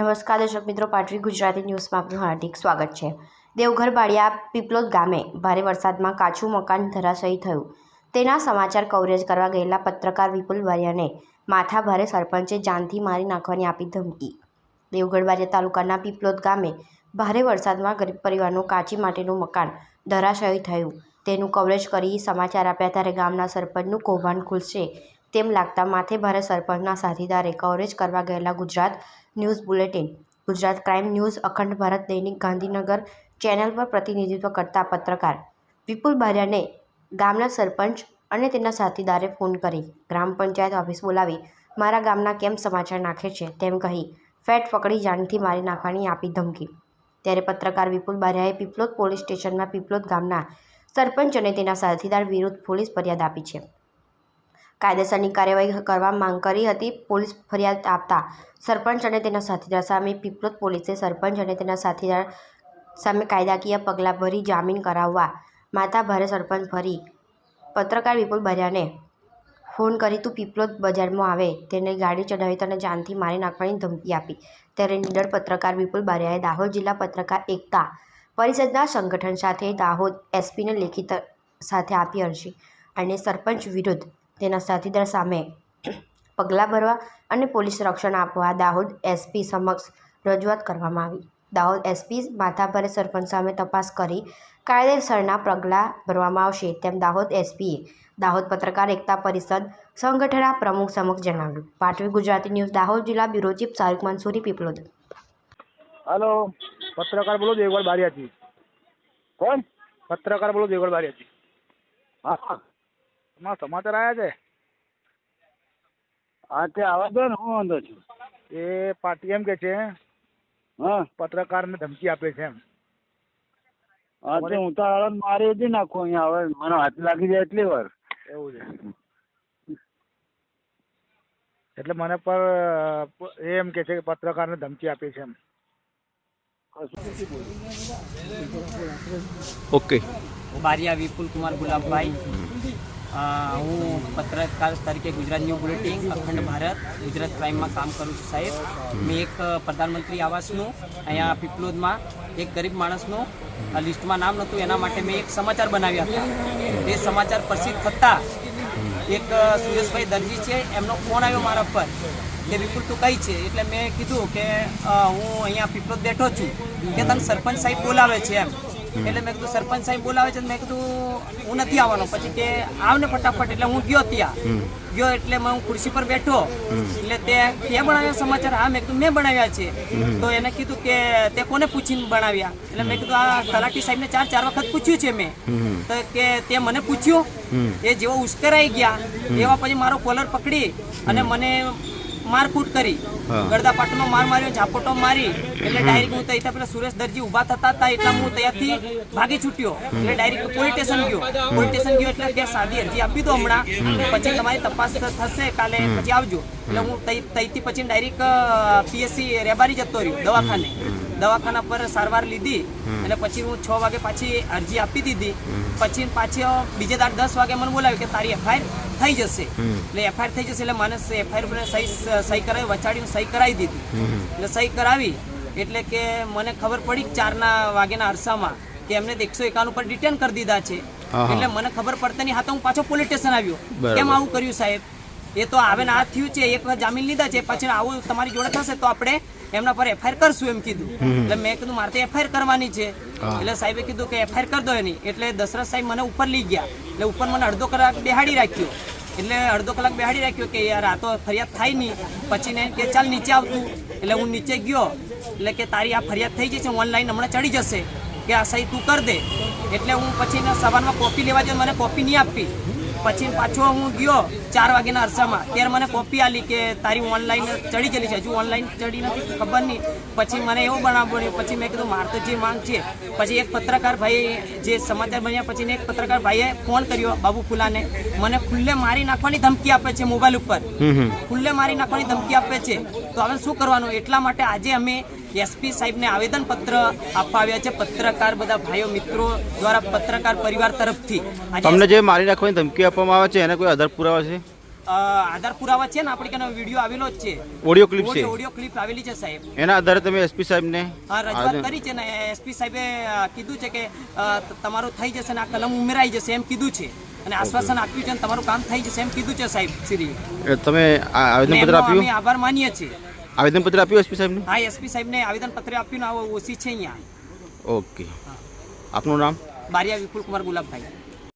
નમસ્કાર, દર્શક મિત્રો. પાટવી ગુજરાતી ન્યૂઝમાં આપનું હાર્દિક સ્વાગત છે. દેવઘર બાળિયા પીપલોદ ગામે ભારે વરસાદમાં કાચું મકાન ધરાશયી થયું. તેના સમાચાર કવરેજ કરવા ગયેલા પત્રકાર વિપુલ બારિયાને માથાભારે સરપંચે જાનથી મારી નાખવાની આપી ધમકી. દેવગઢ બારિયા તાલુકાના પીપલોદ ગામે ભારે વરસાદમાં ગરીબ પરિવારનું કાચી માટીનું મકાન ધરાશયી થયું. તેનું કવરેજ કરી સમાચાર આપ્યા ત્યારે ગામના સરપંચનું કૌભાંડ ખુલશે તેમ લાગતા માથે ભારે સરપંચના સાથીદારે કવરેજ કરવા ગયેલા Gujarat news bulletin. Gujarat crime news Akhand Bharat Dainik Gandhinagar channel પર પ્રતિનિધિત્વ કરતા પત્રકાર વિપુલ બારિયાને ગામના સરપંચ અને તેના સાથીદારે ફોન કરી ગ્રામ પંચાયત ઓફિસ બોલાવી, મારા ગામના કેમ સમાચાર નાખે છે? તેમ કહી, ફેટ પકડી જાનથી મારી નાખવાની આપી ધમકી. ત્યારે પત્રકાર વિપુલ બારિયાએ પીપલોદ પોલીસ સ્ટેશનમાં પીપલોદ ગામના સરપંચ અને તેના સાથીદાર વિરુદ્ધ પોલીસ ફરિયાદ આપી છે. કાયદેસરની કાર્યવાહી કરવા માંગ કરી હતી. પોલીસ ફરિયાદ આપતા સરપંચ અને તેના સાથીદાર સામે પીપલોદ પોલીસે સરપંચ અને તેના સાથીદાર સામે કાયદાકીય પગલાં ભરી જામીન કરાવવા માતા ભારે સરપંચ ફરી પત્રકાર વિપુલ બરિયાને ફોન કરી, તું પીપલોદ બજારમાં આવે. તેને ગાડી ચડાવી તને જાનથી મારી નાખવાની ધમકી આપી. ત્યારે નીડર પત્રકાર વિપુલ બારિયાએ દાહોદ જિલ્લા પત્રકાર એકતા પરિષદના સંગઠન સાથે દાહોદ એસપીને લેખિત સાથે આપી અરજી અને સરપંચ વિરુદ્ધ તેના સાથીદાર સામે પગલાં ભરવા અને પોલીસ રક્ષણ આપવા દાહોદ એસપી સમક્ષ રજૂઆત કરવામાં આવી. દાહોદ એસપી માથાભારે સરપંચ સામે તપાસ કરી કાયદેસરના પગલાં ભરવામાં આવશે તેમ દાહોદ એસપીએ દાહોદ પત્રકાર એકતા પરિષદ સંગઠનના પ્રમુખ સમક્ષ જણાવ્યું. પાટવી ગુજરાતી ન્યૂઝ દાહોદ જિલ્લા bureau chief Shahrukh Mansuri Piplod. Hello, પત્રકાર બોલો દેવગઢ બારિયાથી. કોણ? પત્રકાર બોલો દેવગઢ બારિયાથી. હા. તમારા સમાચાર આવ્યા છે? હા તે આવા દો ને હું વાંધો છું. એ પાર્ટી એમ કે છે હા. પત્રકારને ધમકી આપે છે એમ. હા તે હું તો હળદ મારી હતી નાખું અહીંયા હવે મને હાથ લાગી જાય એટલી વાર. એવું છે. એટલે મને પર એમ કે છે કે પત્રકારને ધમકી આપે છે એમ. ઓકે. બારિયા વિપુલ કુમાર ગુલાબભાઈ. હું પત્રકાર તરીકે ગુજરાત ન્યૂ બુલેટિન, અખંડ ભારત, ગુજરાત ક્રાઇમમાં કામ કરું છું સાહેબ. મેં એક પ્રધાનમંત્રી આવાસનું, અહીંયા પીપલોદમાં એક ગરીબ માણસનું લિસ્ટમાં નામ નહોતું, એના માટે મેં એક સમાચાર બનાવ્યા હતા. એ સમાચાર પ્રસિદ્ધ થતાં એક સુરેશભાઈ દરજી છે, એમનો ફોન આવ્યો મારા પર કે વિપુલ તું કઈ છે? એટલે મેં કીધું કે હું અહીંયા પીપલોદ બેઠો છું. કે તને સરપંચ સાહેબ બોલાવે છે એમ. એટલે મેં કીધું સરપંચ સાહેબ બોલાવે છે મેં કીધું હું નથી આવવાનો. પછી કે આવ ને ફટાફટ. એટલે હું ગયો ત્યાં. ગયો એટલે હું ખુરશી પર બેઠો. એટલે તે તે બનાવ્યા સમાચાર? હા મેં કીધું મેં બનાવ્યા છે. તો એને કીધું કે તે કોને પૂછીને બનાવ્યા? એટલે મેં કીધું આ તલાટી સાહેબને ચાર ચાર વખત પૂછ્યું છે મેં. તો કે તે મને પૂછ્યું? એ જેવો ઉશ્કેરાઈ ગયા. એવા પછી મારો કોલર પકડી અને મને મારકૂટ કરી. ગળદા પાટનો માર માર્યો ઝાપોટો મારી એટલે ડાયરેક્ટ હું ત્યાં પેલા સુરેશ દરજી ઊભા થતા હતા એટલે હું ત્યાંથી ભાગી છૂટ્યો. એટલે ડાયરેક્ટ પોલીસ સ્ટેશન ગયો. પોલીસ સ્ટેશન ગયો એટલે ત્યાં સાદી અરજી આપી દો હમણાં. પછી તમારી તપાસ થશે કાલે પછી આવજો. એટલે હું તઈથી પછી ડાયરેક્ટ પીએસસી રેબારી જતો રહ્યો દવાખાને. દવાખાના પર સારવાર લીધી અને પછી હું છ વાગે પાછી અરજી આપી દીધી. પછી પાછી બીજે દાડ દસ વાગે મને બોલાવ્યું કે તારી એફઆઈઆર થઈ જશે. એટલે એફઆઈઆર થઈ જશે એટલે મને એફઆઈઆર પર સહી સહી કરાવી વચાડી સહી કરાવી દીધી. એટલે સહી કરાવી એટલે કે મને ખબર પડી કે ચારના વાગેના અરસામાં કે એમને એકસો એકાણું પર ડિટેન કરી દીધા છે. એટલે મને ખબર પડતા નહીં હા તો હું પાછો પોલીસ સ્ટેશન આવ્યો. કેમ આવું કર્યું સાહેબ? એ તો આવે ને આ થયું છે એક જામીન લીધા છે પછી આવું તમારી જોડે થશે તો આપણે એમના પર એફઆઈઆર કરશું એમ કીધું. એટલે મેં કીધું મારે તો એફઆઈઆર કરવાની છે. એટલે સાહેબે કીધું કે એફઆઈઆર કરી દો એની. એટલે દશરથ સાહેબ મને ઉપર લઈ ગયા. એટલે ઉપર મને અડધો કલાક બેહાડી રાખ્યો. એટલે અડધો કલાક બેહાડી રાખ્યો કે યાર આ તો ફરિયાદ થાય નહીં. પછી ને કે ચાલ નીચે આવતું. એટલે હું નીચે ગયો. એટલે કે તારી આ ફરિયાદ થઈ જશે ઓનલાઈન હમણાં ચડી જશે. કે આ સહી તું કર દે. એટલે હું પછી ને સવારમાં કોપી લેવા જઈને મને કોપી નહીં આપી. પછી પાછો હું ગયો. ચાર વાગ્યાના અરસામાં. ત્યારે મને કોપી આલી કે તારી ઓનલાઈન ચડી ગયેલી છે. હજુ ઓનલાઈન ચડી નથી ખબર નહીં. પછી મને એવું બનાવ બન્યું પછી મેં કીધું માર તો જે માંગ છે. પછી એક પત્રકાર ભાઈ જે સમાચાર બન્યા પછી એક પત્રકાર ભાઈએ ફોન કર્યો બાબુ ફુલાને. મને ખુલ્લે મારી નાખવાની ધમકી આપે છે મોબાઈલ ઉપર. ખુલ્લે મારી નાખવાની ધમકી આપે છે. તો હવે શું કરવાનું? એટલા માટે આજે અમે એસપી સાહેબને આવેદન પત્ર આપવા આવ્યા છે પત્રકાર બધા ભાઈઓ મિત્રો દ્વારા પત્રકાર પરિવાર તરફથી. તમને જે મારી નાખવાની ધમકી આપવામાં આવે છે એને કોઈ આધાર પુરાવા છે? આધાર પુરાવા છે ને આપણે કને વીડિયો આવેલો જ છે. ઓડિયો ક્લિપ છે. ઓડિયો ક્લિપ આવેલી છે સાહેબ. એના આધારે તમે એસપી સાહેબને હા રજૂઆત કરી છે ને એસપી સાહેબે કીધું છે કે તમારું થઈ જશે ને આ કલમ ઉમેરાઈ જશે એમ કીધું છે. અને આશ્વાસન આપ્યું છે ને તમારું કામ થઈ જશે એમ કીધું છે સાહેબ શ્રી. તમે આવેદનપત્ર એમનો અમે આભાર માનીએ છીએ. આવેદનપત્ર આપ્યું એસપી સાહેબને? હા એસપી સાહેબને આવેદનપત્ર આપ્યું ને આવો ઓસી છે અહીંયા. ઓકે. આપનું નામ? બારિયા વિપુલ કુમાર ગુલાબભાઈ.